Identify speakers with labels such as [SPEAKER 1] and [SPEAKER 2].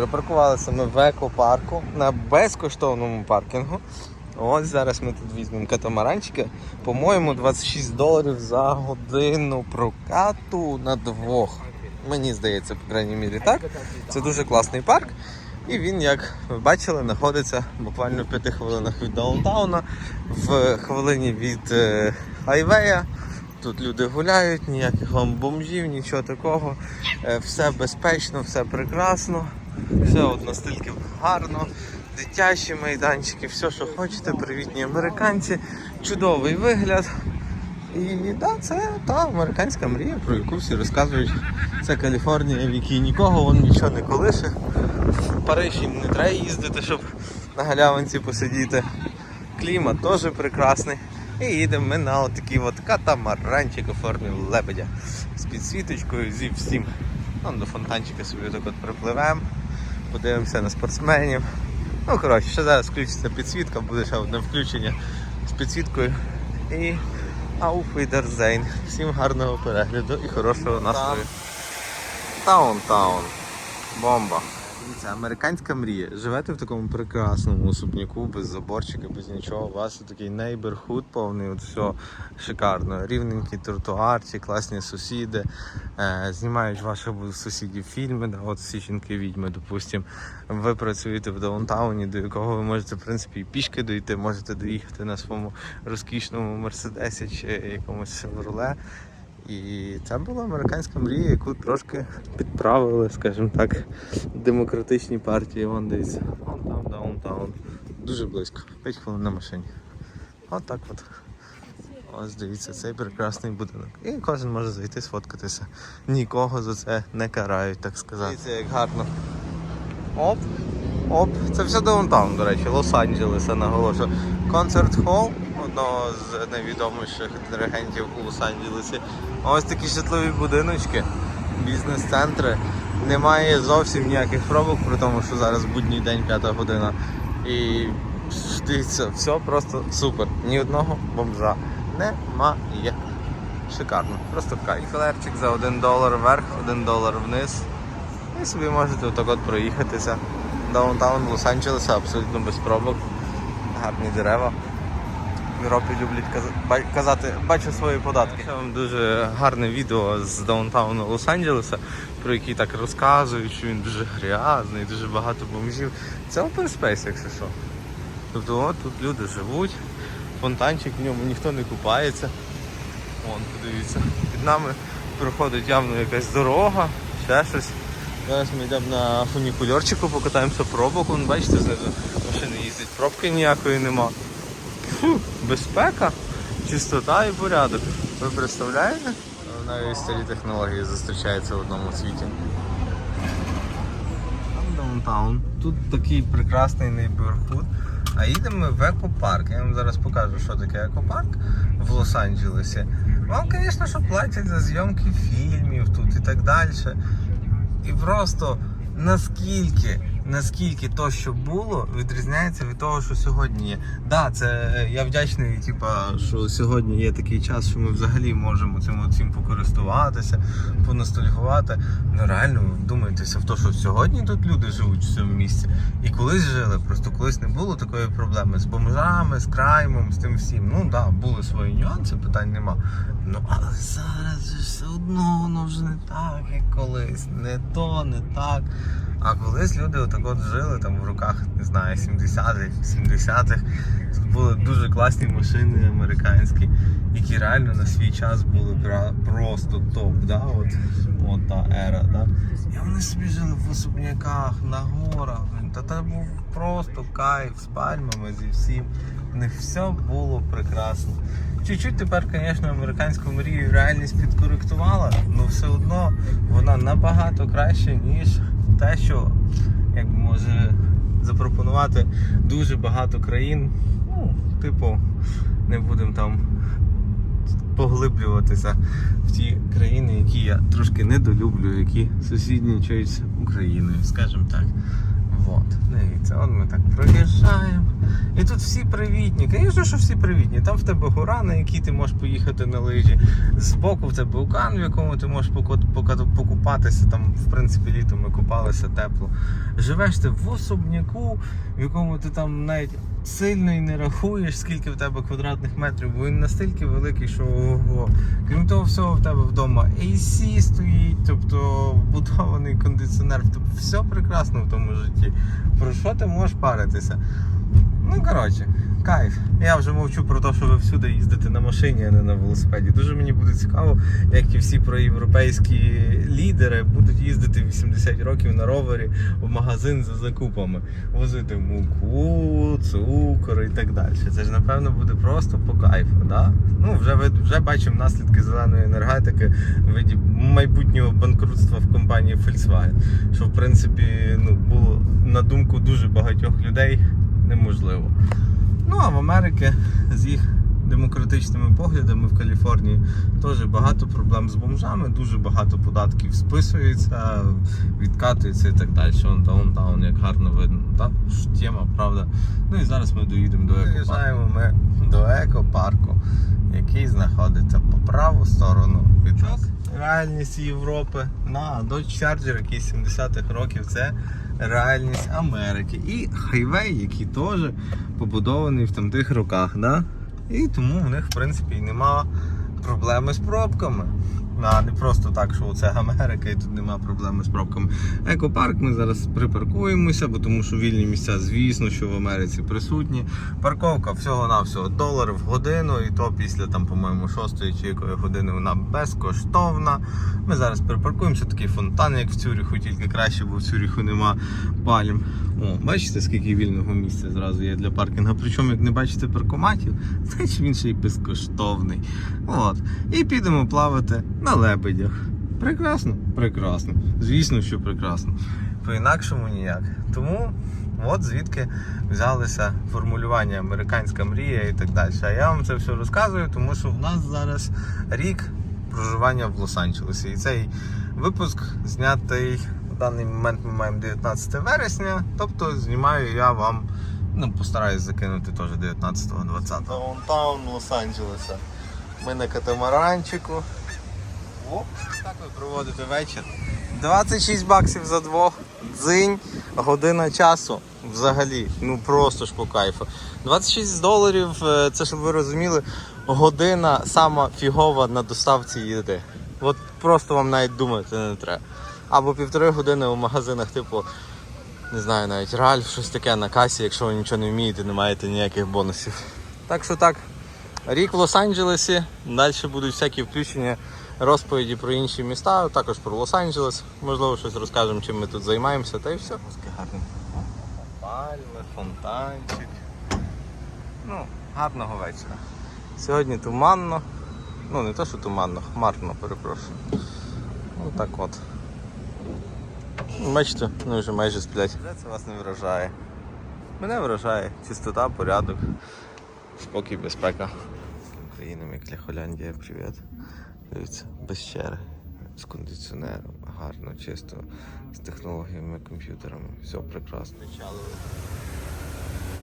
[SPEAKER 1] Припаркувалися ми в екопарку на безкоштовному паркінгу. Ось зараз ми тут візьмемо катамаранчики. По-моєму, 26 доларів за годину прокату на двох. Мені здається, по крайній мірі так. Це дуже класний парк. І він, як ви бачили, знаходиться буквально в 5 хвилинах від даунтауна, в хвилині від е, хайвея. Тут люди гуляють, ніяких вам бомжів, нічого такого. Е, Все безпечно, все прекрасно, все от настільки гарно. Дитячі майданчики, все, що хочете, привітні американці, чудовий вигляд. І да, це та американська мрія, про яку всі розказують. Це Каліфорнія, в якій нікого вон нічого не колише. В Париж їм не треба їздити, щоб на галявинці посидіти. Клімат теж прекрасний. І їдемо ми на отакий от катамаранчик у формі лебедя з підсвіточкою, зі всім. До фонтанчика собі так от припливемо, подивимося на спортсменів. Ну, коротше, ще зараз включиться підсвітка, буде ще одне включення з підсвіткою. І Wiedersehen. Всім гарного перегляду і хорошого настрою. Таун-таун. Бомба. Дивіться, американська мрія. Живете в такому прекрасному особняку, без заборчика, без нічого. У вас такий neighborhood повний, от все шикарно. Рівненький тротуарчик, класні сусіди. Е, знімають ваших сусідів фільми. Да, от всі жінки відьми, допустим. Ви працюєте в даунтауні, до якого ви можете, в принципі, і пішки дойти, можете доїхати на своєму розкішному мерседесі чи якомусь шевроле. І це була американська мрія, яку трошки підправили, скажімо так, демократичні партії. Вон дивіться. Вон там даунтаун. Дуже близько. 5 хвилин на машині. От так от. Ось дивіться, цей прекрасний будинок. І кожен може зайти сфоткатися. Нікого за це не карають, так сказати. Дивіться, як гарно. Оп, оп. Це все даунтаун, до речі, Лос-Анджелеса наголошую. Концерт хол одного з найвідоміших диригентів у Лос-Анджелесі. Ось такі житлові будиночки, бізнес-центри. Немає зовсім ніяких пробок, при тому, що зараз будній день, п'ята година. І дивіться, все просто супер. Ні одного бомжа немає. Шикарно, просто кайф. Філерчик за 1 долар вверх, 1 долар вниз. І собі можете отак от проїхатися. Даунтаун Лос-Анджелеса абсолютно без пробок. Гарні дерева. Європі люблять каза- казати, бачу свої податки. Це вам дуже гарне відео з даунтауну Лос-Анджелеса, про який так розказують, що він дуже грязний, дуже багато бомжів. Це open space, якщо що. Тобто от тут люди живуть, фонтанчик в ньому ніхто не купається. Вон, подивіться. Під нами проходить явно якась дорога, ще щось. Зараз ми йдемо на фунікульорчику, покатаємося пробок. Бачите, знизу машини їздять, пробки ніякої нема. Фу, безпека, чистота і порядок. Ви представляєте? Навіть старі технології зустрічаються в одному світі. Там даунтаун. Тут такий прекрасний нейборхуд. А їдемо ми в екопарк. Я вам зараз покажу, що таке екопарк в Лос-Анджелесі. Вам, звісно, що платять за зйомки фільмів тут і так далі. І просто наскільки, наскільки то, що було, відрізняється від того, що сьогодні є. Да, це е, я вдячний, типа, що сьогодні є такий час, що ми взагалі можемо цим цим покористуватися, поностальгувати. Ну реально вдумайтеся в те, що сьогодні тут люди живуть в цьому місці. І колись жили, просто колись не було такої проблеми з бомжами, з краймом, з тим всім. Ну да, були свої нюанси, питань нема. Ну але зараз же все одно воно вже не так, як колись. Не то, не так. А колись люди отак от жили там в руках, не знаю, 70-х, 70-х. Були дуже класні машини американські, які реально на свій час були просто топ. Да? От, от та ера. Да? І вони собі жили в особняках, на горах. Та це був просто кайф з пальмами, зі всім. В них все було прекрасно. Чуть-чуть тепер, звісно, американську мрію реальність підкоректувала, але все одно вона набагато краще, ніж те, що як може запропонувати дуже багато країн. Ну, типу, не будемо там поглиблюватися в ті країни, які я трошки недолюблю, які сусіднічають з Україною, скажімо так. От, дивіться, от ми так проїжджаємо. І тут всі привітні. Звісно, що всі привітні. Там в тебе гора, на якій ти можеш поїхати на лижі. Збоку в тебе окан, в якому ти можеш покупатися. Там, в принципі, літом ми купалися тепло. Живеш ти в особняку, в якому ти там навіть сильно і не рахуєш, скільки в тебе квадратних метрів, бо він настільки великий, що ого. Крім того, всього в тебе вдома AC стоїть, тобто вбудований кондиціонер, тобто все прекрасно в тому житті. Про що ти можеш паритися? Ну, коротше, кайф. Я вже мовчу про те, що ви всюди їздите на машині, а не на велосипеді. Дуже мені буде цікаво, як ті всі проєвропейські лідери будуть їздити 80 років на ровері в магазин за закупами, возити муку, цукор і так далі. Це ж напевно буде просто по кайфу. Да? Ну, вже, вже бачимо наслідки зеленої енергетики в виді майбутнього банкрутства в компанії Volkswagen. Що в принципі ну, було на думку дуже багатьох людей неможливо. Ну а в Америці з їх демократичними поглядами в Каліфорнії теж багато проблем з бомжами, дуже багато податків списується, відкатується і так далі. Вон даунтаун, як гарно видно. Так, ж тема, правда. Ну і зараз ми доїдемо до екопарку. Приїжджаємо ми до екопарку, який знаходиться по праву сторону від Так. Реальність Європи на Dodge Charger, який з 70-х років, це реальність Америки. І хайвей, який теж побудований в там тих роках. Да? І тому в них, в принципі, і нема проблеми з пробками. А не просто так, що це Америка і тут нема проблеми з пробками. Екопарк ми зараз припаркуємося, бо тому що вільні місця, звісно, що в Америці присутні. Парковка всього-навсього долар в годину, і то після там, по-моєму, шостої чи якої години вона безкоштовна. Ми зараз припаркуємося, такий фонтан, як в Цюріху, тільки краще, бо в Цюріху нема пальм. О, бачите, скільки вільного місця зразу є для паркінга. Причому, як не бачите паркоматів, значить він ще й безкоштовний. От. І підемо плавати на лебедях. Прекрасно? Прекрасно. Звісно, що прекрасно. По-інакшому ніяк. Тому от звідки взялися формулювання американська мрія і так далі. А я вам це все розказую, тому що в нас зараз рік проживання в Лос-Анджелесі. І цей випуск знятий в даний момент ми маємо 19 вересня. Тобто знімаю я вам. Ну, постараюсь закинути теж 19-20. Даунтаун Лос-Анджелеса. Ми на катамаранчику. О, так ви проводите вечір. 26 баксів за двох. Дзинь, година часу. Взагалі, ну просто ж по кайфу. 26 доларів, е, це щоб ви розуміли, година сама фігова на доставці їди. От просто вам навіть думати не треба. Або півтори години у магазинах, типу, не знаю, навіть Ральф, щось таке на касі, якщо ви нічого не вмієте, не маєте ніяких бонусів. Так що так, рік в Лос-Анджелесі, далі будуть всякі включення, розповіді про інші міста, також про Лос-Анджелес. Можливо, щось розкажемо, чим ми тут займаємося, та й все. гарно. Пальми, фонтанчик. Ну, гарного вечора. Сьогодні туманно. Ну, не то, що туманно, хмарно, перепрошую. Ну так от. Бачите, вони вже майже сплять. Це вас не вражає. Мене вражає чистота, порядок, спокій, безпека. Україна, як Ляхоляндія, привіт. Дивіться, без черги, з кондиціонером, гарно, чисто, з технологіями, комп'ютерами. Все прекрасно.